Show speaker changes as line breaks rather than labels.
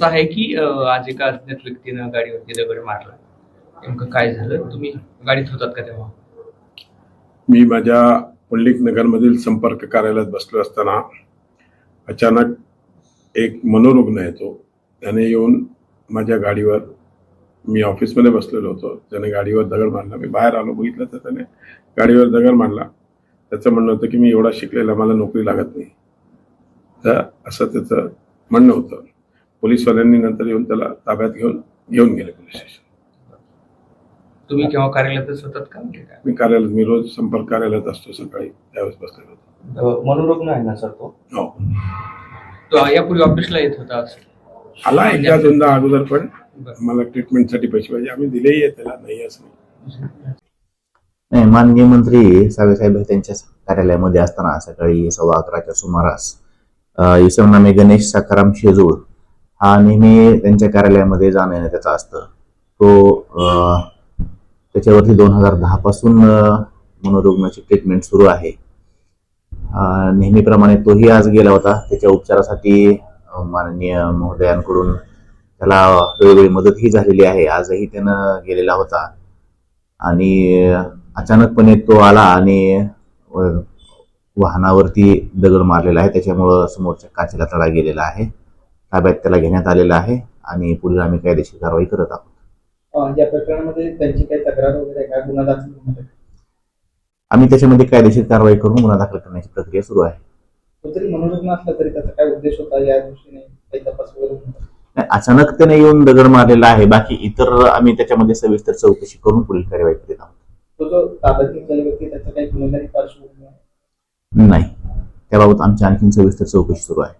असं आहे की आज एका अज्ञात व्यक्तीनं गाडीवरती दगड मारला? नेमकं काय झालं? तुम्ही गाडीत होतात का तेव्हा?
मी माझ्या पुंडलिक नगरमधील संपर्क कार्यालयात बसलो असताना अचानक एक मनोरुग्ण येतो. त्याने येऊन माझ्या गाडीवर मी ऑफिसमध्ये बसलेलो होतो. त्याने गाडीवर दगड मारला. मी बाहेर आलो बघितलं तर त्याने गाडीवर दगड मारला. त्याचं म्हणणं होतं की मी एवढा शिकलेला मला नोकरी लागत नाही. तर असं त्याचं म्हणणं होतं. पोलीसवाल्यांनी नंतर येऊन त्याला ताब्यात घेऊन घेऊन गेले पोलीस स्टेशन.
तुम्ही केव्हा कार्यालयातच होतात का म्हणजे काय?
मी कार्यालयात मी रोज संपर्क कार्यालयात असतो सकाळी त्यावेळेस बसलेलो होतो.
मनोरुग्ण आहे ना सर तो?
हो.
तो यापूर्वी ऑफिसला येत होता असं
आला एकदा दोनदा अगोदर पण.
बरं.
मला ट्रीटमेंटसाठी पैसे पाहिजे. आम्ही दिलेही आहे त्याला नाही असं नाही.
नाही माननीय मंत्री साहेब त्यांच्या कार्यालयामध्ये असताना सकाळी सव्वा अकराच्या सुमारास अ, इसम नामे गणेश सखाराम शेजूळ हा नेहमी त्यांच्या कार्यालयामध्ये जाणं येणं त्याचा असतं. तो त्याच्यावरती दोन हजार दहा पासून मनोरुग्णाची ट्रीटमेंट सुरू आहे. नेहमीप्रमाणे तोही आज गेला होता. त्याच्या उपचारासाठी माननीय महोदयांकडून त्याला वेळोवेळी मदतही झालेली आहे. आजही त्यानं गेलेला होता. आणि अचानकपणे तो आला आणि वाहनावरती दगड मारलेला आहे. त्याच्यामुळं समोरच्या काचेला तडा गेलेला आहे. ताब्यात त्याला घेण्यात आलेला आहे आणि पुढील आम्ही कायदेशीर कारवाई करत आहोत.
अं, या प्रकरणामध्ये त्यांची काही तक्रार वगैरे आहे का? गुन्हा दाखल?
आम्ही त्याच्यामध्ये कायदेशीर कारवाई करून गुन्हा दाखल करण्याची प्रक्रिया सुरू आहे.
तो जरी मनोरुग्ण असला तरी त्याचा काय उद्देश होता? या दृष्टीने काही तपास वगैरे
अचानक त्याने येऊन दगड मारलेला आहे. बाकी इतर आम्ही त्याच्यामध्ये सविस्तर चौकशी करून पुढील कार्यवाही करीत आहोत. नाही. त्याबाबत आमची आणखी सविस्तर चौकशी सुरू आहे.